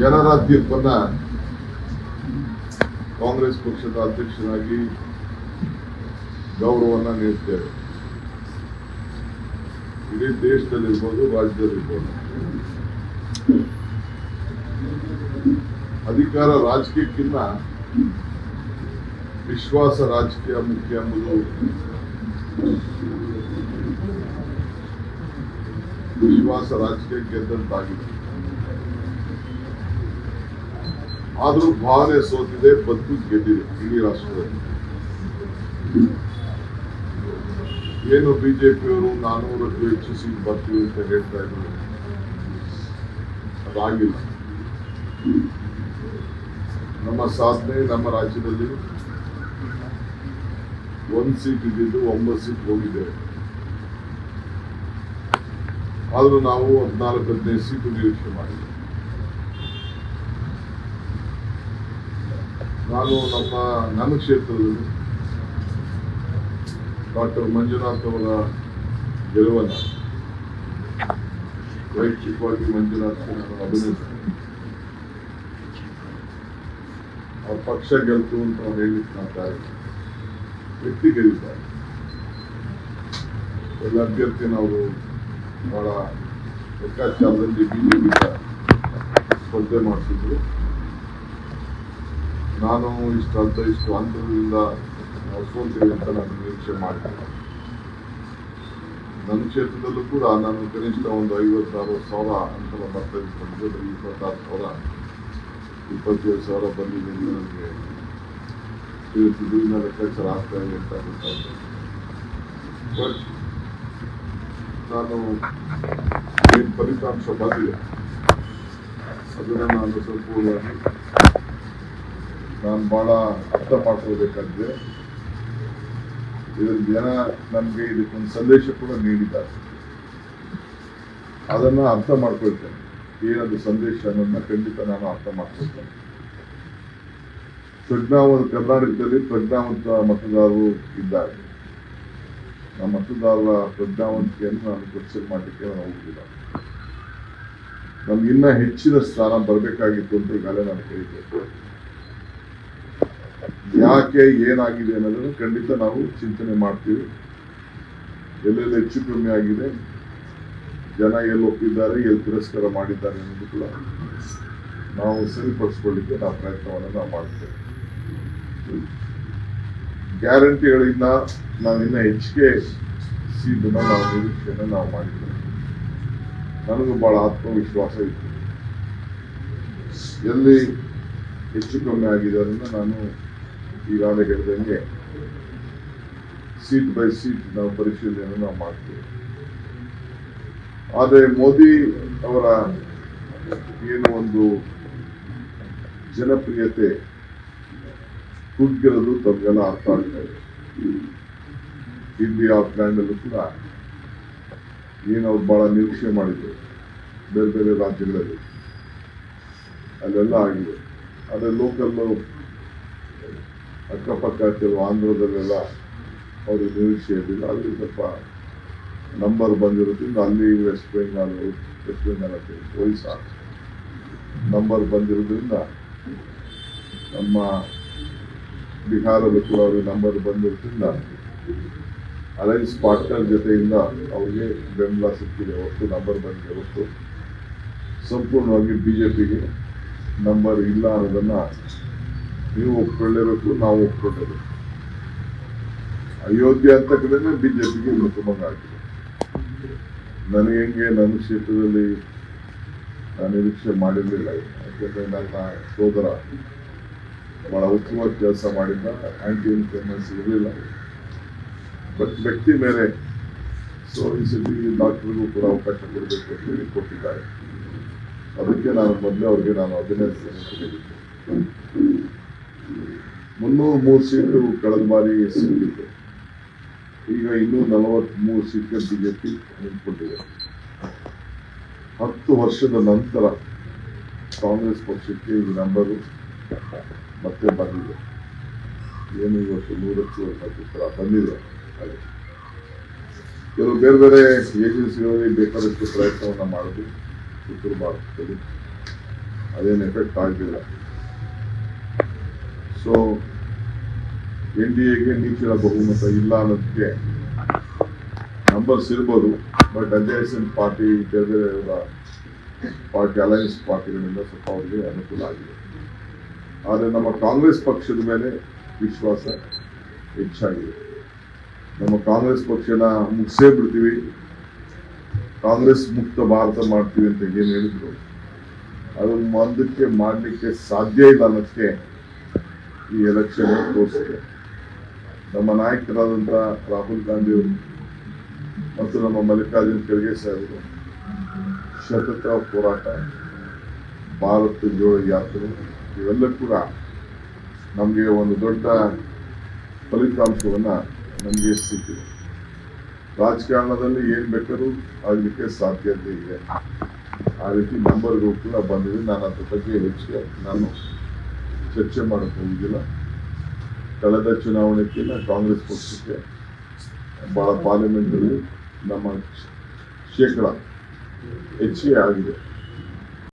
ಜನರ ತೀರ್ಪನ್ನ ಕಾಂಗ್ರೆಸ್ ಪಕ್ಷದ ಅಧ್ಯಕ್ಷನಾಗಿ ಗೌರವವನ್ನು ನೀಡ್ತೇವೆ. ಇಡೀ ದೇಶದಲ್ಲಿರ್ಬೋದು, ರಾಜ್ಯದಲ್ಲಿರ್ಬೋದು. ಅಧಿಕಾರ ರಾಜಕೀಯಕ್ಕಿಂತ ವಿಶ್ವಾಸ ರಾಜಕೀಯ ಮುಖ್ಯ ಎಂಬುದು ವಿಶ್ವಾಸ ರಾಜಕೀಯ ಗೆದ್ದಂತಾಗಿದೆ ಆದ್ರೂ ಭಾವನೆ ಸೋತಿದೆ ಬದುಕು ಗೆದ್ದಿದೆ, ಇಡೀ ರಾಷ್ಟ್ರದಲ್ಲಿ. ಏನು ಬಿಜೆಪಿಯವರು ನಾನೂರಕ್ಕೂ ಹೆಚ್ಚು ಸೀಟ್ ಬರ್ತೀವಿ ಅಂತ ಹೇಳ್ತಾ ಇದ್ರು. ಅದಾಗಿಲ್ಲ. ನಮ್ಮ ಸಾಧನೆ ನಮ್ಮ ರಾಜ್ಯದಲ್ಲಿ ಒಂದು ಸೀಟ್ ಇದ್ದಿದ್ದು ಒಂಬತ್ತು ಸೀಟ್ ಹೋಗಿದ್ದೇವೆ ಆದರೂ ನಾವು ಹದಿನಾಲ್ಕು ಹದಿನೈದು ಸೀಟು ನಿರೀಕ್ಷೆ ಮಾಡಿದ್ದೇವೆ ನಾನು ನಮ್ಮ ನನ್ನ ಕ್ಷೇತ್ರದಲ್ಲಿ ಡಾಕ್ಟರ್ ಮಂಜುನಾಥ್ ಅವರ ಗೆಲುವನ್ನು ವೈಯಕ್ತಿಕವಾಗಿ ಮಂಜುನಾಥ್ ನಾನು ಅಭಿನಂದಿಸ್ತೇನೆ ಅವ್ರ ಪಕ್ಷ ಗೆಲ್ತು ಅಂತ ಅವ್ರು ಹೇಳಿಕ್ಕೆ ಮಾತಾಡಿ ವ್ಯಕ್ತಿ ಗೆಲ್ಲಿದ್ದಾರೆ ಎಲ್ಲ ಅಭ್ಯರ್ಥಿನ ಅವರು ಬಹಳ ಲೆಕ್ಕಾಚಾರದಲ್ಲಿ ಬಿಜೆಪಿ ಸ್ಪರ್ಧೆ ಮಾಡಿಸಿದ್ರು ನಾನು ಇಷ್ಟು ಅಂತ ಇಷ್ಟು ಅಂತರದಿಂದ ನಾವು ಸೋಲ್ತೀವಿ ಅಂತ ನಾನು ನಿರೀಕ್ಷೆ ಮಾಡಿದ್ದೆ ನನ್ನ ಕ್ಷೇತ್ರದಲ್ಲೂ ಕೂಡ ನಾನು ಕನಿಷ್ಠ ಒಂದು ಐವತ್ತು ಅರವತ್ತು ಸಾವಿರ ಅಂತರ ಬರ್ತಾ ಇಟ್ಕೊಂಡಿದ್ದೆ ಇಪ್ಪತ್ತಾರು ಸಾವಿರ, ಇಪ್ಪತ್ತೇಳು ಸಾವಿರ ಬಂದಿದೆ ಎಂದು ನನಗೆ ತಿಳಿಸಿದ್ದು ಇನ್ನ ಲೆಕ್ಕಾಚಾರ ಆಗ್ತಾ ಇದೆ ಅಂತ ಗೊತ್ತಾಗ್ತದೆ. ಬಟ್ ನಾನು ಏನು ಫಲಿತಾಂಶ ಬಂದಿದೆ, ಅದನ್ನು ನಾನು ಸಂಪೂರ್ಣವಾಗಿ ನಾನು ಭಾಳ ಅರ್ಥ ಮಾಡ್ಕೋಬೇಕಾದ್ರೆ ಇದ್ರ ಜನ ನಮಗೆ ಇದಕ್ಕೊಂದು ಸಂದೇಶ ಕೂಡ ನೀಡಿದ್ದಾರೆ. ಅದನ್ನ ಅರ್ಥ ಮಾಡ್ಕೊಳ್ತೇನೆ. ಏನದು ಸಂದೇಶ ಅನ್ನೋದನ್ನ ಖಂಡಿತ ನಾನು ಅರ್ಥ ಮಾಡ್ಕೊಳ್ತೇನೆ. ಪ್ರಜ್ಞಾವಂತ ಕರ್ನಾಟಕದಲ್ಲಿ ಪ್ರಜ್ಞಾವಂತ ಮತದಾರರು ಇದ್ದಾರೆ. ನಮ್ಮ ಮತದಾರರ ಪ್ರಜ್ಞಾವಂತಿಕೆಯನ್ನು ನಾನು ಕ್ವಶನ್ ಮಾಡಲಿಕ್ಕೆ ನಾನು ಹೋಗುದಿಲ್ಲ. ನಮ್ಗಿನ್ನ ಹೆಚ್ಚಿನ ಸ್ಥಾನ ಬರಬೇಕಾಗಿತ್ತು ಅಂತ ಈಗಾಗಲೇ ನಾನು ಹೇಳಿದ್ದೆ ಯಾಕೆ ಏನಾಗಿದೆ ಅನ್ನೋದನ್ನು ಖಂಡಿತ ನಾವು ಚಿಂತನೆ ಮಾಡ್ತೀವಿ. ಎಲ್ಲೆಲ್ಲಿ ಹೆಚ್ಚು ಕಮ್ಮಿ ಆಗಿದೆ, ಜನ ಎಲ್ಲಿ ಒಪ್ಪಿದ್ದಾರೆ, ಎಲ್ಲಿ ತಿರಸ್ಕಾರ ಮಾಡಿದ್ದಾರೆ ಅನ್ನೋದು ಕೂಡ ನಾವು ಸರಿಪಡಿಸ್ಕೊಳ್ಳಿಕ್ಕೆ ನಾವು ಪ್ರಯತ್ನವನ್ನು ನಾವು ಮಾಡ್ತೇವೆ. ಗ್ಯಾರಂಟಿಗಳಿಂದ ನಾವು ಇನ್ನೂ ಹೆಚ್ಚಿಗೆ ಸೀದನ್ನ ನಾವು ನಿರೀಕ್ಷೆಯನ್ನು ನಾವು ಮಾಡಿದ್ದೇವೆ. ನನಗೂ ಭಾಳ ಆತ್ಮವಿಶ್ವಾಸ ಇತ್ತು. ಎಲ್ಲಿ ಹೆಚ್ಚು ಕಮ್ಮಿ ಆಗಿದೆ ಅದನ್ನು ನಾನು ಈಗಾಗಲೇ ಹೇಳಿದಂಗೆ ಸೀಟ್ ಬೈ ಸೀಟ್ ನಾವು ಪರಿಶೀಲನೆಯನ್ನು ನಾವು ಮಾಡ್ತೇವೆ. ಆದರೆ ಮೋದಿ ಅವರ ಏನು ಒಂದು ಜನಪ್ರಿಯತೆ ಕುಗ್ಗಿರೋದು ತಮಗೆಲ್ಲ ಅರ್ಥ ಆಗ್ತಾ ಇದೆ. ಇಂಡಿಯಾ ಲ್ಯಾಂಡಲ್ಲೂ ಕೂಡ ಏನು ಅವ್ರು ಭಾಳ ನಿರೀಕ್ಷೆ ಮಾಡಿದ್ರು. ಬೇರೆ ಬೇರೆ ರಾಜ್ಯಗಳಲ್ಲಿ ಅಲ್ಲೆಲ್ಲ ಆಗಿದೆ. ಆದರೆ ಲೋಕಲ್ಲು ಅಕ್ಕಪಕ್ಕ ಕೆಲವು ಆಂಧ್ರದಲ್ಲೆಲ್ಲ ಅವರು ನಿರೀಕ್ಷೆ ಅಲ್ಲಿ ಸ್ವಲ್ಪ ನಂಬರ್ ಬಂದಿರೋದ್ರಿಂದ ಅಲ್ಲಿ ವೆಸ್ಟ್ ಬೆಂಗಾಲ್ ವೆಸ್ಟ್ ಬೆಂಗಾಲ್ ಅಂತ ಒರಿಸ್ಸಾ ನಂಬರ್ ಬಂದಿರೋದ್ರಿಂದ ನಮ್ಮ ಬಿಹಾರದ ಕೂಡ ಅವ್ರಿಗೆ ನಂಬರ್ ಬಂದಿರೋದ್ರಿಂದ ಅಲೈನ್ಸ್ ಪಾರ್ಟ್ನರ್ ಜೊತೆಯಿಂದ ಅವ್ರಿಗೆ ಬೆಂಬಲ ಸಿಕ್ಕಿದೆ. ಹೊತ್ತು ನಂಬರ್ ಬಂದಿದೆ. ಹೊತ್ತು ಸಂಪೂರ್ಣವಾಗಿ ಬಿ ಜೆ ಪಿಗೆ ನಂಬರ್ ಇಲ್ಲ ಅನ್ನೋದನ್ನ ನೀವು ಒಪ್ಕೊಳ್ಳೇಬೇಕು ನಾವು ಒಪ್ಕೊಳ್ಳೇಬೇಕು ಅಯೋಧ್ಯೆ ಅಂತ ಕಡೆನೇ ಬಿಜೆಪಿಗೆ ಮುಖಭಂಗ ಆಗಿದೆ ನನಗೆ ಹೆಂಗೆ, ನನ್ನ ಕ್ಷೇತ್ರದಲ್ಲಿ ನಾನು ನಿರೀಕ್ಷೆ ಮಾಡಿರಲಿಲ್ಲ ಯಾಕೆಂದರೆ ನನ್ನ ಸೋದರ ಬಹಳ ಉತ್ತಮ ಕೆಲಸ ಮಾಡಿದ್ದ ಆ್ಯಂಟಿ ಇನ್ಫ್ಲೂಯೆನ್ಸ್ ಇರಲಿಲ್ಲ. ಬಟ್ ವ್ಯಕ್ತಿ ಮೇಲೆ ಸೊ ಈ ಸತಿ ಡಾಕ್ಟರ್ಗೂ ಕೂಡ ಅವಕಾಶ ಕೊಡಬೇಕು ಅಂತ ಹೇಳಿ ಕೊಟ್ಟಿದ್ದಾರೆ. ಅದಕ್ಕೆ ನಾನು ಮೊದಲೇ ಅವ್ರಿಗೆ ನಾನು ಅಭಿನಂದಿಸ್ತೇನೆ ಮುನ್ನೂರು ಮೂರು ಸೀಟು ಕಳೆದ ಬಾರಿ ಸಿಕ್ಕಿತ್ತು. ಈಗ ಇನ್ನೂ ನಲವತ್ಮೂರು ಸೀಟ್ಗೆ ಬಿಜೆಪಿ ನಿಂತ್ಕೊಂಡಿದೆ. ಹತ್ತು ವರ್ಷದ ನಂತರ ಕಾಂಗ್ರೆಸ್ ಪಕ್ಷಕ್ಕೆ ಈ ನಂಬರು ಮತ್ತೆ ಬಂದಿದೆ. ಏನು ಇವತ್ತು ನೂರಕ್ಕೂ ಹತ್ತಿರ ಬಂದಿದೆ. ಹಾಗೆ ಕೆಲವು ಬೇರೆ ಬೇರೆ ಏಜೆನ್ಸಿಗಳಲ್ಲಿ ಬೇಕಾದಷ್ಟು ಪ್ರಯತ್ನವನ್ನು ಮಾಡೋದು ಉತ್ತರ ಭಾರತದಲ್ಲಿ. ಅದೇನು ಎಫೆಕ್ಟ್ ಆಗಲಿಲ್ಲ. ಸೊ ಎನ್ ಡಿ ಎಗೆ ನೀತಿಯ ಬಹುಮತ ಇಲ್ಲ ಅನ್ನೋದಕ್ಕೆ ನಂಬರ್ಸ್ ಇರ್ಬೋದು ಬಟ್ ಅಡ್ಜಸೆಂಟ್ ಪಾರ್ಟಿ ಬೇರೆ ಪಾರ್ಟಿ ಅಲಯನ್ಸ್ ಪಾರ್ಟಿಗಳಿಂದ ಸ್ವಲ್ಪ ಅವರಿಗೆ ಅನುಕೂಲ ಆಗಿದೆ. ಆದರೆ ನಮ್ಮ ಕಾಂಗ್ರೆಸ್ ಪಕ್ಷದ ಮೇಲೆ ವಿಶ್ವಾಸ ಹೆಚ್ಚಾಗಿದೆ. ನಮ್ಮ ಕಾಂಗ್ರೆಸ್ ಪಕ್ಷನ ಮುಗಿಸೇ ಬಿಡ್ತೀವಿ. ಕಾಂಗ್ರೆಸ್ ಮುಕ್ತ ಭಾರತ ಮಾಡ್ತೀವಿ ಅಂತ ಏನು ಹೇಳಿದ್ರು? ಅದನ್ನು ಮುಂದಕ್ಕೆ ಮಾಡಲಿಕ್ಕೆ ಸಾಧ್ಯ ಇಲ್ಲ ಅನ್ನೋದಕ್ಕೆ ಈ ಎಲೆಕ್ಷನ್ ತೋರಿಸಿದೆ. ನಮ್ಮ ನಾಯಕರಾದಂಥ ರಾಹುಲ್ ಗಾಂಧಿ ಅವರು ಮತ್ತು ನಮ್ಮ ಮಲ್ಲಿಕಾರ್ಜುನ್ ಖರ್ಗೆ ಸಾಹೇಬರು ಸತತ ಹೋರಾಟ, ಭಾರತ ಜೋಳ ಯಾತ್ರೆ ಇವೆಲ್ಲ ಕೂಡ ನಮಗೆ ಒಂದು ದೊಡ್ಡ ಫಲಿತಾಂಶವನ್ನು ನಮಗೆ ಸಿಕ್ಕಿದೆ. ರಾಜಕಾರಣದಲ್ಲಿ ಏನು ಬೇಕಾದರೂ ಆಗಲಿಕ್ಕೆ ಸಾಧ್ಯತೆ ಇದೆ. ಆ ರೀತಿ ನಂಬರ್ಗಳು ಕೂಡ ಬಂದಿದೆ. ನಾನು ಅದ್ರ ಬಗ್ಗೆ ಹೆಚ್ಚಿಗೆ ನಾನು ಚರ್ಚೆ ಮಾಡಕ್ಕೆ ಹೋಗಿದ್ದಿಲ್ಲ ಕಳೆದ ಚುನಾವಣೆಗಿಂತ ಕಾಂಗ್ರೆಸ್ ಪಕ್ಷಕ್ಕೆ ಬಹಳ ಪಾರ್ಲಿಮೆಂಟಲ್ಲಿ ನಮ್ಮ ಶೇಕಡ ಹೆಚ್ಚಿಗೆ ಆಗಿದೆ.